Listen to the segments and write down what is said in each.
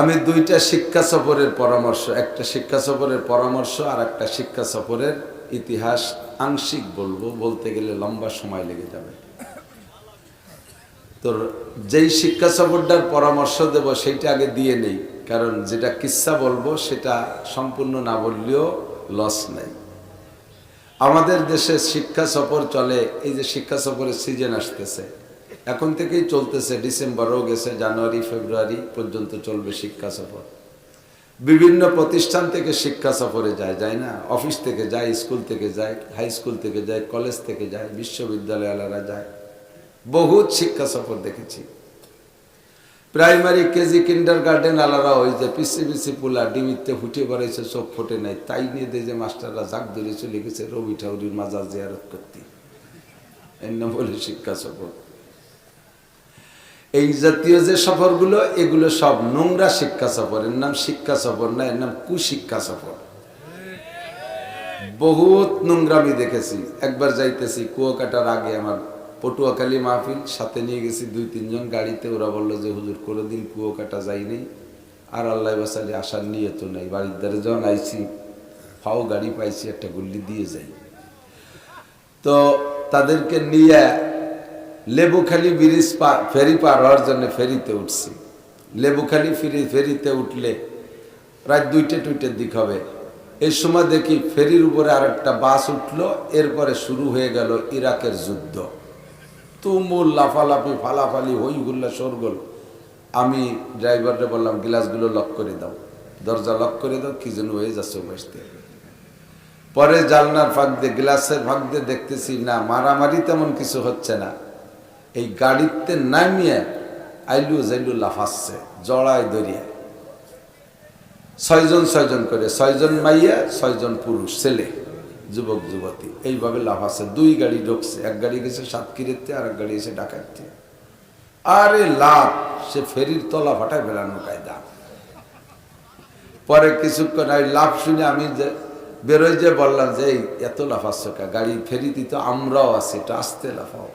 আমি দুইটা শিক্ষা সফরের পরামর্শ, একটা শিক্ষা সফরের পরামর্শ আর একটা শিক্ষা সফরের ইতিহাস। আংশিক বলব, বলতে গেলে লম্বা সময় লেগে যাবে। তোর যেই শিক্ষা সফরটার পরামর্শ দেব সেইটা আগে দিয়ে নেই, কারণ যেটা কিচ্ছা বলব সেটা সম্পূর্ণ না বললেও লস নেই। আমাদের দেশে শিক্ষা সফর চলে, এই যে শিক্ষা সফরের সিজন আসতেছে। এখন থেকেই চলতেছে, ডিসেম্বরও গেছে, জানুয়ারি, ফেব্রুয়ারি পর্যন্ত চলবে শিক্ষা সফর। বিভিন্ন প্রতিষ্ঠান থেকে শিক্ষা সফরে যায় যায় না? অফিস থেকে যায়, স্কুল থেকে যায়, হাই স্কুল থেকে যায়, কলেজ থেকে যায় বিশ্ববিদ্যালয় বিশ্ববিদ্যালয়ালারা যায়। বহুত শিক্ষা সফর দেখেছি। প্রাইমারি, কেজি কিন্ডার গার্ডেন আলারা ওই যে পিসি পিসি পোলা, ডিমিতে ফুটে বেড়াইছে, চোখ ফোটে নাই। তাই নিয়ে দিয়ে যে মাস্টাররা জাগ ধরে চলে গেছে রবি ঠাউরির মাজার জিয়ারত করতে। এর নাম শিক্ষা সফর। এই জাতীয় যে সফরগুলো, এগুলো সব নোংরা শিক্ষা সফর। এর নাম শিক্ষা সফর না, এর নাম কুশিক্ষা সফর। বহুত নোংরামি দেখেছি। একবার যাইতেছি কুয়াকাটার আগে আমার পটুয়াখালী মাহফিল, সাথে নিয়ে গেছি দুই, তিনজন গাড়িতে। ওরা বলল যে, হুজুর, কোনোদিন কুয়াকাটা যাইনি আর আল্লাহ বাসালি আসার নিয়ে তো নেই। বাড়ির দ্বারে যখন আইছি, ফাও গাড়ি পাইছি, একটা গুল্লি দিয়ে যাই। তো তাদেরকে নিয়ে লেবুখালি ব্রিজ পার ফেরি পার হওয়ার জন্য ফেরিতে উঠছি। লেবুখালি ফেরি, ফেরিতে উঠলে রাত দুইটে টুইটের দিক হবে। এই সময় দেখি ফেরির উপরে আর একটা বাস উঠল, এরপরে শুরু হয়ে গেল ইরাকের যুদ্ধ। তুমুল লাফালাফি, ফালাফালি হই হুল্লা সরগোল আমি ড্রাইভারকে বললাম, গ্লাসগুলো লক করে দাও। দরজা লক করে দাও, কি যেন হয়ে যাচ্ছে বসতে। পরে জালনার ফাঁক দিয়ে, গ্লাসের ফাঁক দিয়ে দেখতেছি, না, মারামারি তেমন কিছু হচ্ছে না। এই গাড়িতে নামিয়ে আইলু জাইলু লাফাচ্ছে, জড়ায় দরিয়ায় ছয়জন ছয়জন করে, ছয়জন মাইয়া, ছয়জন পুরুষ, ছেলে, যুবক, যুবতী। এইভাবে লাফাচ্ছে, দুই গাড়ি ঢুকছে, এক গাড়ি গেছে সাতক্ষীরেতে আর এক গাড়ি এসে ডাকাইতে। আরে লাভ সে ফেরির তলা ফাটায় ফেলানো কায়দা। পরে কিছুক্ষণ ওই লাভ শুনে আমি যে বেরোয় যে বললাম যে এত লাফাচ্ছ গাড়ি ফেরিতে তো আমরাও আছি এটা আসতে লাফাও।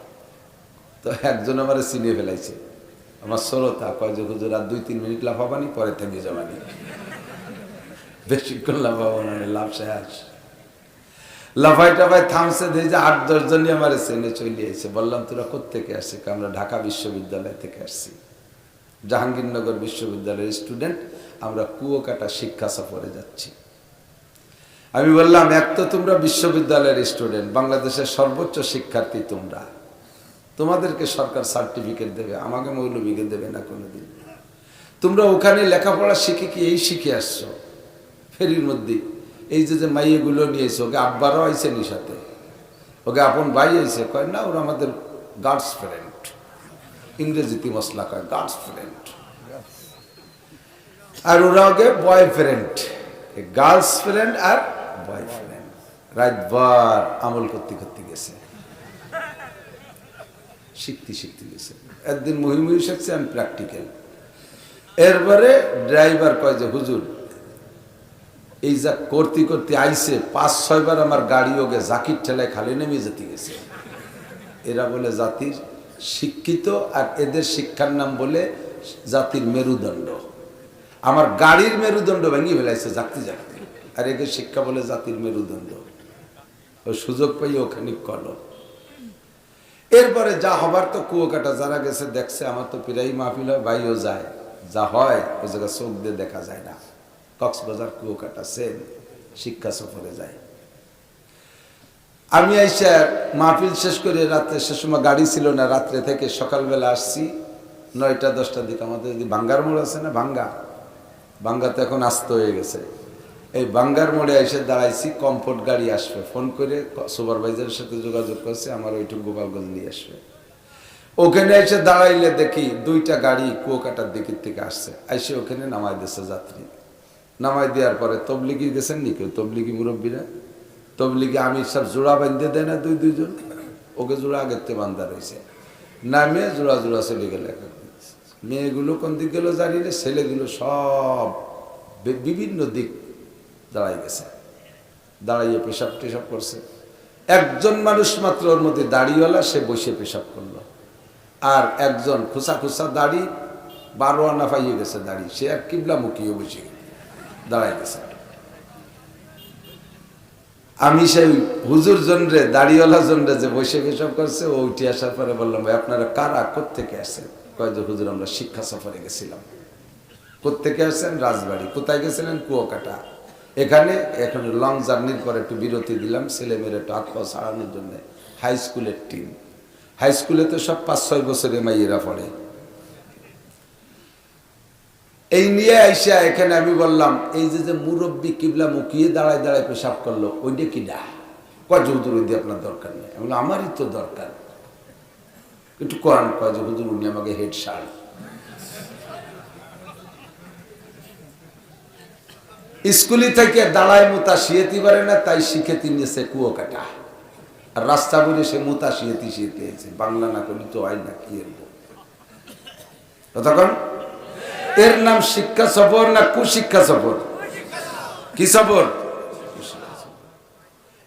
তো একজন আমার চিনে ফেলাইছে। আমার শ্রোতা কয় যে, হুজুর, আর দুই, তিন মিনিট লাফাবানি পরে থেমে যাবানি বেশিক্ষণ লাফাবো না লাভ শেষ। লাফাই টাফাই থামছে দিয়ে যে আট, দশ জনই আমার চেনে চলে বললাম, তোরা কোথেকে আসছি আমরা ঢাকা বিশ্ববিদ্যালয় থেকে আসছি। জাহাঙ্গীরনগর বিশ্ববিদ্যালয়ের স্টুডেন্ট, আমরা কুয়োকাটা শিক্ষা সফরে যাচ্ছি। আমি বললাম, এক তো তোমরা বিশ্ববিদ্যালয়ের স্টুডেন্ট, বাংলাদেশের সর্বোচ্চ শিক্ষার্থী তোমরা। তোমাদেরকে সরকার সার্টিফিকেট দেবে, আমাকে মৌলবীকে দেবে না কোনোদিন। তোমরা ওখানে লেখাপড়া শিখে কি এই শিখে আসছো? ফেরির মধ্যে। এই যে যে মাইয়েগুলো নিয়েছে, ওকে আব্বারও আইছে নি সাথে ওকে আপন ভাই আইছে, কয়, না, ওরা আমাদের গার্ডস ফ্রেন্ড ইংরেজিতে মশলা কয় গার্ডস ফ্রেন্ড আর ওরা ওকে বয় ফ্রেন্ড গার্লস ফ্রেন্ড আর বয় ফ্রেন্ড রাতবার আমল করতে করতে গেছে। শিখতে শিখতে গেছে। একদিন মহিমহি শিখছে, আমি প্র্যাকটিক্যাল এরপরে ড্রাইভার কয় যে, হুজুর, এই যা করতে করতে আইসে পাঁচ ছয়বার আমার গাড়ি ওকে জাকির ঠেলায় খালি নেমে যেতে গেছে। এরা বলে, জাতির শিক্ষিত আর এদের শিক্ষার নাম বলে জাতির মেরুদণ্ড। আমার গাড়ির মেরুদণ্ড ভেঙে ফেলাইছে, জাতি জাতি। আর একে শিক্ষা বলে জাতির মেরুদণ্ড। ও সুযোগ পাই ওখানে কলো এরপরে যা হবার তো কুয়োকাটা যারা গেছে, দেখছে আমার তো প্রায় মাহফিল হয়, ভাইও যায়। যা হয় ও জায়গা চোখ দিয়ে দেখা যায় না। কক্সবাজার কুয়োকাটা সেম শিক্ষা সফরে যায়। আমি এসে মাহফিল শেষ করে রাত্রে, সে সময় গাড়ি ছিল না, রাত্রে থেকে সকালবেলা আসছি। নয়টা, দশটার দিকে আমাদের যদি ভাঙ্গার মোড় আছে না, ভাঙ্গা? ভাঙ্গাতে এখন আস্ত হয়ে গেছে। এই বাঙ্গার মোড়ে এসে দাঁড়াইছি, কমফোর্ট গাড়ি আসবে। ফোন করে সুপারভাইজারের সাথে যোগাযোগ করছে, আমার ওইটুকু গোপালগঞ্জ নিয়ে আসবে। ওখানে এসে দাঁড়াইলে দেখি দুইটা গাড়ি কুয়োকাটার দিকের থেকে আসছে। এসে ওখানে নামাই দিচ্ছে যাত্রী। নামাই দেওয়ার পরে তবলিগি গেছেন নি কেউ তবলিগি মুরব্বীরা? তবলিগি আমি সব জোড়া বাঁধতে দেয় না দুই দুইজন? ওকে জোড়া আগের থেকে বান্ধা রয়েছে। নামে জোড়া জোড়া চলে গেলে মেয়েগুলো কোন দিক গেলো জানি না, ছেলেগুলো সব বিভিন্ন দিক দাঁড়াই গেছে। দাঁড়াইয়ে পেশাব টেশাব করছে। একজন মানুষ মাত্র ওর মধ্যে দাড়িওয়ালা, সে বসে পেশাব করল। আর একজন খুসা খুসা দাড়ি, বারো আনা পাইয়ে গেছে দাড়ি। সে আর কিবলামুখীও বসে দাঁড়াই গেছে। আমি সেই হুজুর জনরে দাড়িওয়ালা জনরে যে বসে পেশাব করছে, ও উঠে আসার পরে বললাম, ভাই, আপনারা কারা? থেকে আসেন কয় যে, হুজুর, আমরা শিক্ষা সফরে গেছিলাম। কোথেকে আসছেন? রাজবাড়ি। কোথায় গেছিলেন? কুয়াকাটা। এখানে এখন লং জার্নির পরে একটু বিরতি দিলাম ছেলে মেয়ের একটু হাত পা ছাড়ানোর জন্য। হাই স্কুলের টিম হাই স্কুলে তো সব পাঁচ, ছয় বছরে মাইয়েরা পড়ে। এই নিয়ে আইসা এখানে আমি বললাম, এই যে যে মুরব্বী কিবলা মুখিয়ে দাঁড়ায় দাঁড়ায় পেশাব করল, ওইটা কি ডা কয় ওই দিয়ে আপনার দরকার নেই। আমি আমারই তো দরকার। একটু কোরআন কয় হুজুর, উনি আমাকে হেড সার স্কুলে থেকে দাঁড়ায় মুতা শিয়েতি পারে না, তাই শিখেতি নিয়েছে কুয়ো কাটা আর রাস্তা বলে সে মুতা শিয়েতি শিয়েতে বাংলা না করলে তো হয় না, কি তখন এর নাম শিক্ষা সফর না কুশিক্ষা সফর? কি সফর?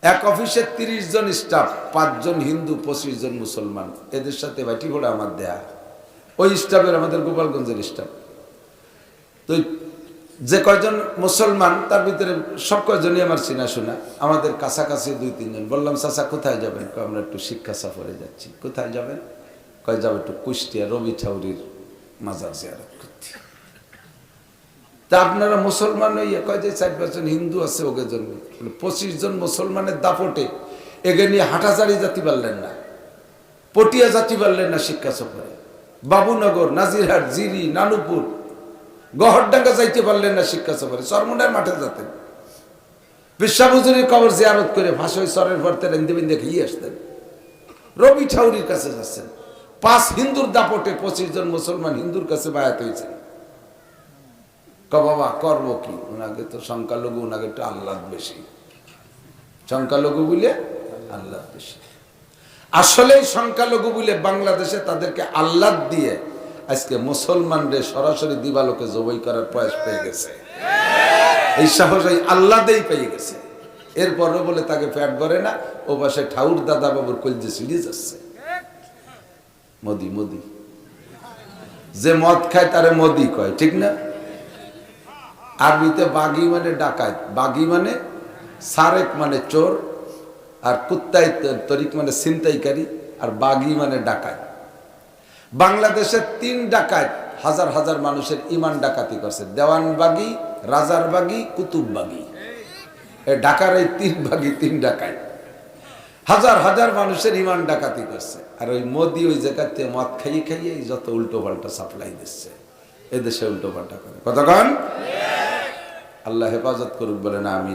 এক অফিসে তিরিশ জন স্টাফ পাঁচজন হিন্দু, পঁচিশ জন মুসলমান। এদের সাথে বাটি ঘোড়া আমার দেয়া। ওই স্টাফের আমাদের গোপালগঞ্জের স্টাফ। তো যে কয়জন মুসলমান, তার ভিতরে সব কয়জনই আমার চেনা শোনা আমাদের কাছাকাছি দুই, তিনজন। বললাম, চাচা, কোথায় যাবেন? আমরা একটু শিক্ষা সফরে যাচ্ছি। কোথায় যাবেন? কয়, যাব একটু কুষ্টিয়া রবি ঠাউরির মাজার জিয়ারত করতে। তা আপনারা মুসলমান হইয়া কয় যে চার পাঁচজন হিন্দু আছে, ওকে জন্য পঁচিশ জন মুসলমানের দাপটে এগে নিয়ে হাঁটাচাড়ি জাতি পারলেন না, পটিয়া জাতি পারলেন না শিক্ষা সফরে। বাবুনগর, নাজিরহাট, জিরি, নানুপুর গহরডাঙ্গা যাইতে পারলেন না শিক্ষা সফরে চরমুন্ডার মাঠে যেতেন। বিশ্বাবুজুরির কবর জিয়ারত করে ভাষায় সরের ভরতে রেন্দে বিন্দে খেয়ে আসতেন। রবি ঠাউরির কাছে যাচ্ছেন। পাঁচ হিন্দুর দাপটে পঁচিশ জন মুসলমান হিন্দুর কাছে বায়াত হয়েছেন। ক বাবা, করব কি? ওনাকে তো সংখ্যালঘু ওনাকে একটু আহ্লাদ বেশি। সংখ্যালঘু বলে আহ্লাদ বেশি। আসলেই সংখ্যালঘু বলে বাংলাদেশে তাদেরকে আহ্লাদ দিয়ে আজকে মুসলমানদের সরাসরি দিবালোকে জবই করার প্রয়াস পেয়ে গেছে। এই সাহস এই আল্লাদেই পেয়ে গেছে। এরপরও বলে, তাকে ফ্যাট করে না, ও পাশে ঠাউর দাদা বাবুর কলজে সিরিজ আসছে মোদি মোদি। যে মদ খায়, তারে মোদি কয়, ঠিক না? আরবিতে বাগি মানে ডাকাত, বাগি মানে সারেক মানে চোর, আর কুত্তাই তরিক মানে ছিনতাইকারী, আর বাগি মানে ডাকাত। বাংলাদেশের তিন ডাকাত হাজার হাজার মানুষের ইমান ডাকাতি করছে। দেওয়ান বাগি রাজার বাগি কুতুব বাগি এ ঢাকার এই তিন বাগি, তিন ডাকাত হাজার হাজার মানুষের ইমান ডাকাতি করছে। আর ওই মোদি ওই জায়গাতে মদ খাইয়ে খাইয়ে যত উল্টো পাল্টা সাপ্লাই দিচ্ছে এদেশে উল্টো পাল্টা করে। কতক্ষণ আল্লাহ হেফাজত করুক বলে না আমি